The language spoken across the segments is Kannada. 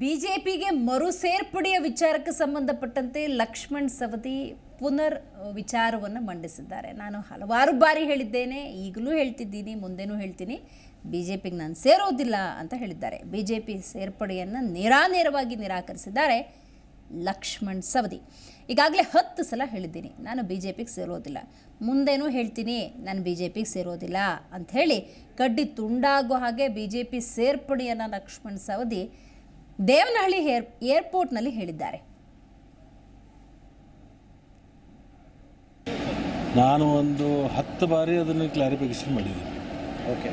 ಬಿಜೆಪಿಗೆ ಮರು ಸೇರ್ಪಡೆಯ ವಿಚಾರಕ್ಕೆ ಸಂಬಂಧಪಟ್ಟಂತೆ ಲಕ್ಷ್ಮಣ್ ಸವದಿ ಪುನರ್ ವಿಚಾರವನ್ನು ಮಂಡಿಸಿದ್ದಾರೆ. ನಾನು ಹಲವಾರು ಬಾರಿ ಹೇಳಿದ್ದೇನೆ, ಈಗಲೂ ಹೇಳ್ತಿದ್ದೀನಿ, ಮುಂದೆನೂ ಹೇಳ್ತೀನಿ. ಬಿ ಜೆ ಪಿಗೆ ನಾನು ಸೇರೋದಿಲ್ಲ ಅಂತ ಹೇಳಿದ್ದಾರೆ. ಬಿ ಜೆ ಪಿ ಸೇರ್ಪಡೆಯನ್ನು ನೇರಾನೇರವಾಗಿ ನಿರಾಕರಿಸಿದ್ದಾರೆ ಲಕ್ಷ್ಮಣ್ ಸವದಿ. ಈಗಾಗಲೇ ಹತ್ತು ಸಲ ಹೇಳಿದ್ದೀನಿ, ನಾನು ಬಿ ಜೆ ಪಿಗೆ ಸೇರೋದಿಲ್ಲ. ಮುಂದೇನೂ ಹೇಳ್ತೀನಿ, ನಾನು ಬಿ ಜೆ ಪಿಗೆ ಸೇರೋದಿಲ್ಲ ಅಂಥೇಳಿ ಕಡ್ಡಿ ತುಂಡಾಗೋ ಹಾಗೆ ಬಿ ಜೆ ಪಿ ಸೇರ್ಪಡೆಯನ್ನು ಲಕ್ಷ್ಮಣ್ ಸವದಿ ದೇವನಹಳ್ಳಿ ಏರ್ ಏರ್ಪೋರ್ಟ್ನಲ್ಲಿ ಹೇಳಿದ್ದಾರೆ. ನಾನು ಒಂದು ಹತ್ತು ಬಾರಿ ಅದನ್ನು ಕ್ಲಾರಿಫಿಕೇಶನ್ ಮಾಡಿದ್ದೀನಿ. ಓಕೆ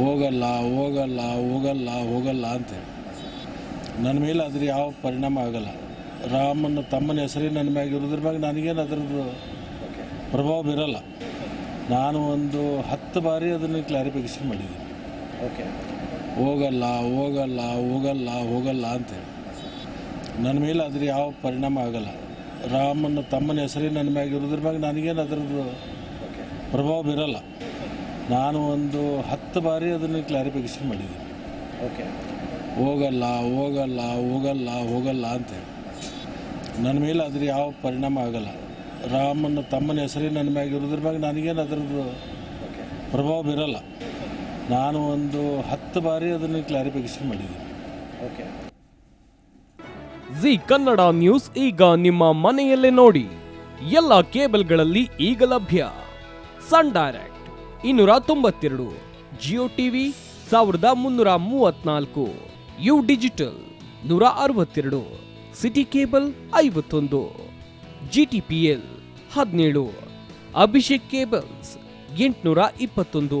ಹೋಗಲ್ಲ ಹೋಗಲ್ಲ ಹೋಗಲ್ಲ ಹೋಗಲ್ಲ ಅಂತ ನನ್ನ ಮೇಲೆ ಅದ್ರ ಯಾವ ಪರಿಣಾಮ ಆಗಲ್ಲ. ರಾಮನ ತಮ್ಮನ ಹೆಸರೇ ನನ್ನ ಮ್ಯಾಗ ಇರೋದ್ರ ಮ್ಯಾಗ ನನಗೇನು ಅದರದ್ದು ಪ್ರಭಾವ ಬೀರಲ್ಲ. ನಾನು ಒಂದು ಹತ್ತು ಬಾರಿ ಅದನ್ನು ಕ್ಲಾರಿಫಿಕೇಶನ್ ಮಾಡಿದ್ದೀನಿ. ಓಕೆ ಹೋಗಲ್ಲ ಹೋಗಲ್ಲ ಹೋಗಲ್ಲ ಹೋಗಲ್ಲ ಅಂತ ನನ್ನ ಮೇಲೆ ಅದ್ರ ಯಾವ ಪರಿಣಾಮ ಆಗಲ್ಲ. ರಾಮನ ತಮ್ಮನ ಹೆಸರೇ ನನ್ನ ಮ್ಯಾಗ ಇರೋದ್ರ ಮ್ಯಾಗ ನನಗೇನು ಅದರದ್ದು ಪ್ರಭಾವ ಬೀರಲ್ಲ. ನಾನು ಒಂದು ಹತ್ತು ಬಾರಿ ಅದನ್ನು ಕ್ಲಾರಿಫಿಕೇಶನ್ ಮಾಡಿದ್ದೀನಿ. ಓಕೆ ಹೋಗಲ್ಲ ಹೋಗಲ್ಲ ಹೋಗಲ್ಲ ಹೋಗಲ್ಲ ಅಂತ ನನ್ನ ಮೇಲೆ ಅದ್ರ ಯಾವ ಪರಿಣಾಮ ಆಗಲ್ಲ. ರಾಮನ ತಮ್ಮನ ಹೆಸರೇ ನನ್ನ ಮ್ಯಾಗ ಇರೋದ್ರ ಮ್ಯಾಗ ನನಗೇನು ಅದರದ್ದು ಪ್ರಭಾವ ಬೀರಲ್ಲ. ನಾನು ಒಂದು ಹತ್ತು ಬಾರಿ ಅದನ್ನು ಕ್ಲಾರಿಫಿಕೇಶನ್ ಮಾಡಿದ್ದೀನಿ. ಓಕೆ ಜಿ ಕನ್ನಡ ನ್ಯೂಸ್ ಈಗ ನಿಮ್ಮ ಮನೆಯಲ್ಲೇ ನೋಡಿ. ಎಲ್ಲ ಕೇಬಲ್ಗಳಲ್ಲಿ ಈಗ ಲಭ್ಯ. ಸನ್ ಡೈರೆಕ್ಟ್ ಇನ್ನೂರ ತೊಂಬತ್ತೆರಡು ಜಿಯೋ ಟಿವಿ ಸಾವಿರದ ಮುನ್ನೂರ ಮೂವತ್ನಾಲ್ಕು ಯು ಡಿಜಿಟಲ್ ನೂರ ಅರವತ್ತೆರಡು ಸಿಟಿ ಕೇಬಲ್ ಐವತ್ತೊಂದು ಜಿ ಟಿ ಪಿ ಎಲ್ ಹದಿನೇಳು ಅಭಿಷೇಕ್ ಕೇಬಲ್ಸ್ ಎಂಟುನೂರ ಇಪ್ಪತ್ತೊಂದು.